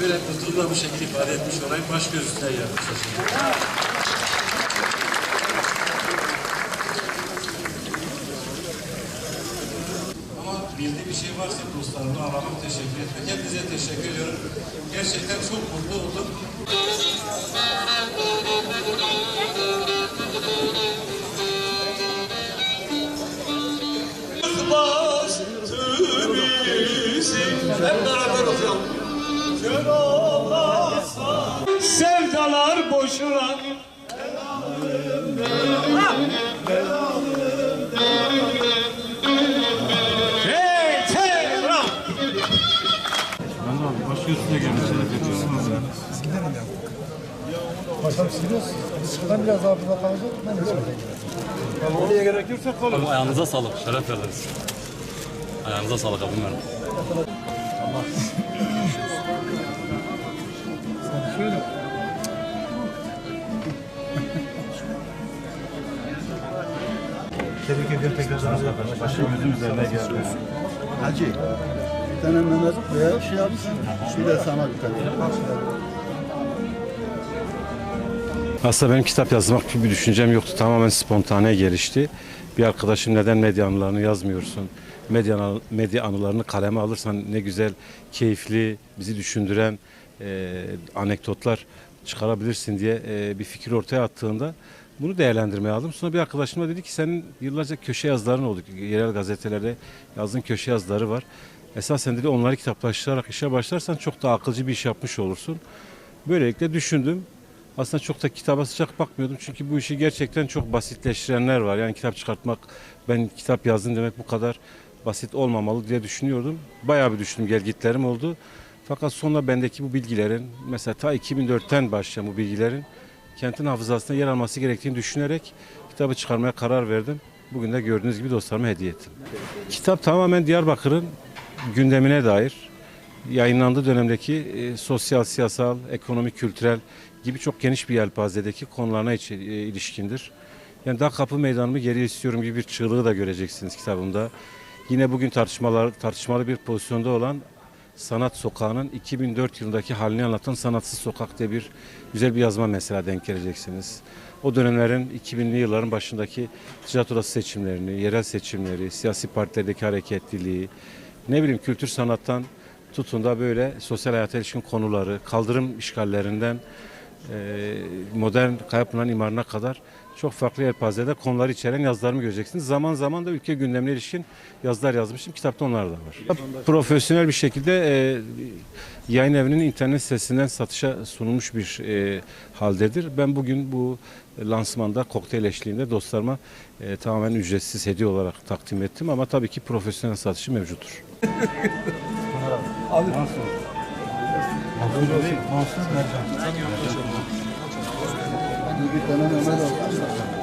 böyle tutumla bu şekilde ifade etmiş olayım. Baş göz üstüne gelmiş. Ama bildiği bir şey varsa dostlarımla aramak teşekkür etmek. Hepinize teşekkür ediyorum. Gerçekten çok mutlu oldum. Hep beraber okuyalım. Kör olmazsa sevdalar boşuna. Hey, hey, bravo. Baş göz üstüne gelmiş. Başkanım siliyoruz. Biz şuradan biraz daha burada kalacağız. Ben de şöyle Oraya gerekirse kalır. Abi ayağınıza sağlık. Şeref verdiniz. Ayağınıza sağlık abim benim. Şöyle. Tebrik ediyorum tekrardan. Başım gözüm üzerine geldi. Hacı, bir tane Mehmet veya şey yapsın, bir de sana bir tane. Aslında benim kitap yazmak gibi bir düşüncem yoktu. Tamamen spontane gelişti. Bir arkadaşım neden medya anılarını yazmıyorsun? Medya, medya anılarını kaleme alırsan ne güzel, keyifli, bizi düşündüren e, anekdotlar çıkarabilirsin diye e, bir fikir ortaya attığında bunu değerlendirmeye aldım. Sonra bir arkadaşım da dedi ki senin yıllarca köşe yazıların oldu. Yerel gazetelerde yazdığın köşe yazıları var. Esasen dedi onları kitaplaştırarak işe başlarsan çok daha akılcı bir iş yapmış olursun. Böylelikle düşündüm. Aslında çok da kitaba sıcak bakmıyordum. Çünkü bu işi gerçekten çok basitleştirenler var. Yani kitap çıkartmak, ben kitap yazdım demek bu kadar basit olmamalı diye düşünüyordum. Bayağı bir düşündüm, gelgitlerim oldu. Fakat sonra bendeki bu bilgilerin, mesela ta 2004'ten başlayan bu bilgilerin kentin hafızasında yer alması gerektiğini düşünerek kitabı çıkarmaya karar verdim. Bugün de gördüğünüz gibi dostlarıma hediye ettim. Kitap tamamen Diyarbakır'ın gündemine dair yayınlandığı dönemdeki e, sosyal, siyasal, ekonomik, kültürel gibi çok geniş bir yelpazedeki konularına iç- e, ilişkindir. Yani daha kapı meydanımı geri istiyorum gibi bir çığlığı da göreceksiniz kitabımda. Yine bugün tartışmalar tartışmalı bir pozisyonda olan Sanat Sokağı'nın 2004 yılındaki halini anlatan Sanatsız Sokak diye bir güzel bir yazma mesela denk geleceksiniz. O dönemlerin 2000'li yılların başındaki ticaret odası seçimlerini, yerel seçimleri, siyasi partilerdeki hareketliliği, ne bileyim kültür sanattan tutun da böyle sosyal hayata ilişkin konuları, kaldırım işgallerinden e, modern Kayapınar imarına kadar çok farklı yelpazede konuları içeren yazılarımı göreceksiniz. Zaman zaman da ülke gündemine ilişkin yazılar yazmışım. Kitapta onlar da var. Profesyonel bir şekilde e, yayın evinin internet sitesinden satışa sunulmuş bir e, haldedir. Ben bugün bu lansmanda kokteyl eşliğinde dostlarıma e, tamamen ücretsiz hediye olarak takdim ettim. Ama tabii ki profesyonel satışı mevcuttur. Bir tane Mehmet alsın.